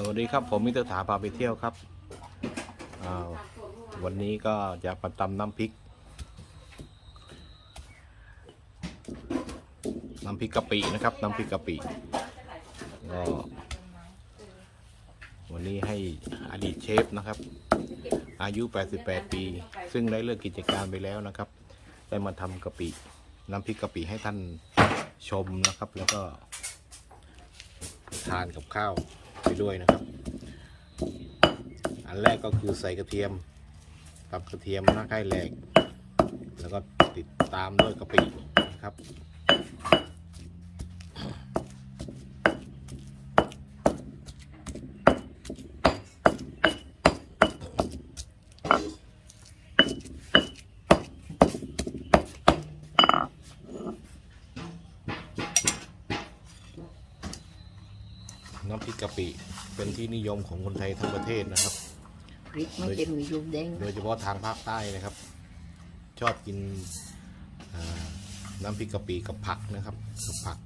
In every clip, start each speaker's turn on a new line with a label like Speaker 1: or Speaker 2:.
Speaker 1: สวัสดีครับผมมิเตอร์ถาพาไปเที่ยวครับววันนี้ก็จะมาตำน้ำพริก น้ำพริกกะปินะครับ น้ำพริกกะปิก็วันนี้ให้อดีตเชฟนะครับ อายุ 88 ปี ซึ่งได้เลิกกิจการไปแล้วนะครับ ได้มาทำกะปิ น้ำพริกกะปิให้ท่านชมนะครับ แล้วก็ทานกับข้าว ไปด้วยนะครับ อันแรกก็คือใส่กระเทียมตับกระเทียมหน้าไก่แหลก แล้วก็ติดตามด้วยกะปินะครับ น้ำพริกกะปิเป็นที่นิยมของคนไทยทั้งประเทศนะครับ
Speaker 2: พริกไม่ใช่มียุงแดง
Speaker 1: โดยเฉพาะทางภาคใต้นะครับ ชอบกินอ่าน้ำพริกกะปิกับผักนะครับกับผัก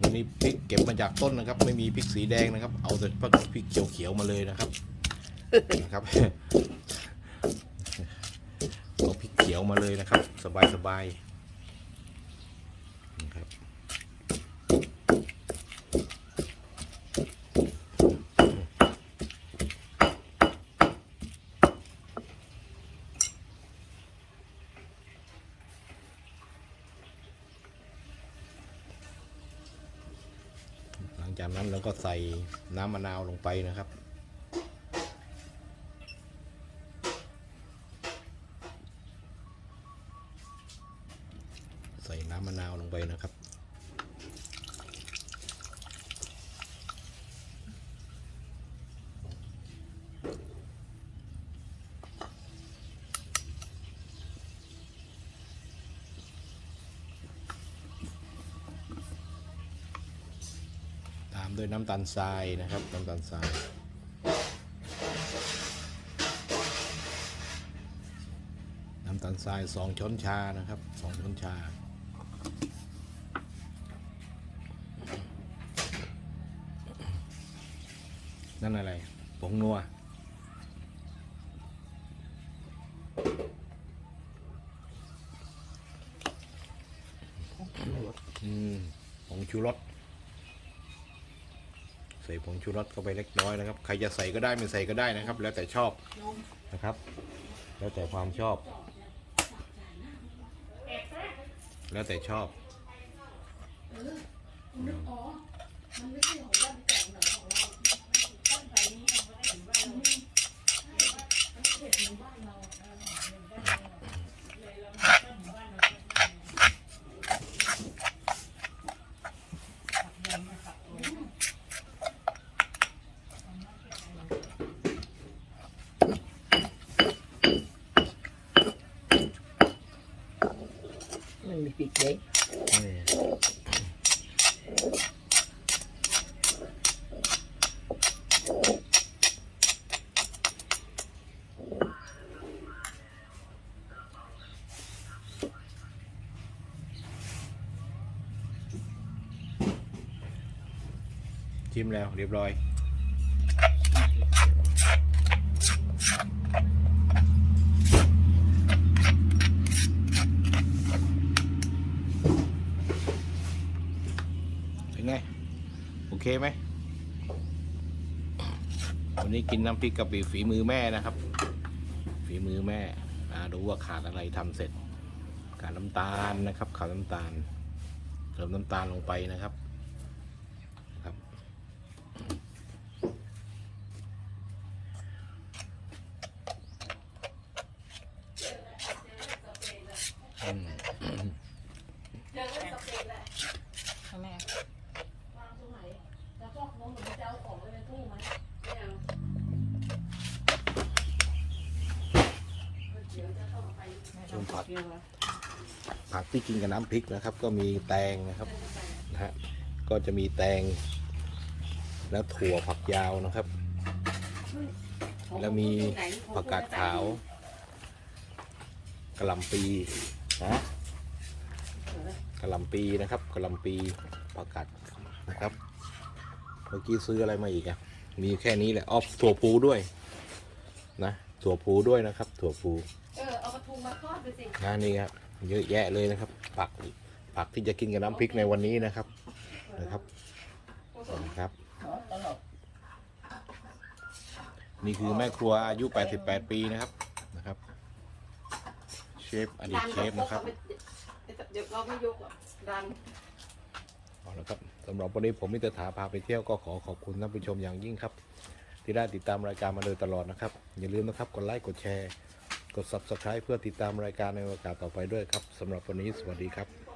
Speaker 1: วันนี้พริกเก็บมาจากต้นนะครับ ไม่มีพริกสีแดงนะครับ เอาแต่พริกเขียวๆมาเลยนะครับ นะครับเอาพริกเขียวมาเลยนะครับ สบายสบายๆนะครับหลังจากนั้นเราก็ใส่น้ำมะนาวลงไปนะครับ ใส่น้ำมะนาวลงไปนะครับ ตามด้วยน้ำตาลทรายนะครับ น้ำตาลทรายน้ำตาลทรายสองช้อนชานะครับสองช้อนชา นั่นอะไรผงนัวอืมผงชูรสใส่ผงชูรสเข้าไปเล็กน้อยนะครับ ใครจะใส่ก็ได้ไม่ใส่ก็ได้นะครับ แล้วแต่ชอบนะครับ แล้วแต่ความชอบ แล้วแต่ชอบ
Speaker 2: มันมีพริกแดง
Speaker 1: ชิมแล้วเรีย บร้อยเป็นไง โอ เคไหมวันนี้กินน้ำพริกกะปิฝีมือแม่นะครับ ฝีมือแม่อ่าดูว่าขาดอะไรทำเสร็จ ขาดน้ำตาลนะครับ ขาดน้ำตาลเติมน้ำตาลลงไปนะครับครับอืม
Speaker 2: ข้างแม่
Speaker 1: ส่วนผักผักที่กินกับน้ำพริกนะครับ ก็มีแตงนะครับนะฮะก็จะมีแตง แล้วถั่วผักยาวนะครับ แล้วมีผักกาดขาวกะหล่ำปีนะกะหล่ำปีนะครับกะหล่ำปีผักกาดนะครับเมื่อกี้ซื้ออะไรมาอีกอะมีแค่นี้แหละออฟถั่วพูด้วยนะถั่วพูด้วยนะครับถั่วพู
Speaker 3: เออเอา กระทุงมาทอดไปสิ
Speaker 1: นะนี่ครับเยอะแยะเลยนะครับ ผักผักที่จะกินกับน้ำพริกในวันนี้นะครับนะครับนะครับ
Speaker 2: ตลก
Speaker 1: นี่คือแม่ครัวอายุ 88 ปีนะครับนะครับ เชฟอดีตเชฟนะครับ
Speaker 3: เดี๋ยวเราไม่ยกหรอกดัน
Speaker 1: เอาละครับสำหรับวันนี้ผมมิตรถาพาไปเที่ยวก็ขอขอบคุณท่านผู้ชมอย่างยิ่งครับ ที่ได้ติดตามรายการมาโดยตลอดนะครับ อย่าลืมนะครับกดไลค์กดแชร์ กด subscribe เพื่อติดตามรายการในโอกาสต่อไปด้วยครับสำหรับวันนี้สวัสดีครับ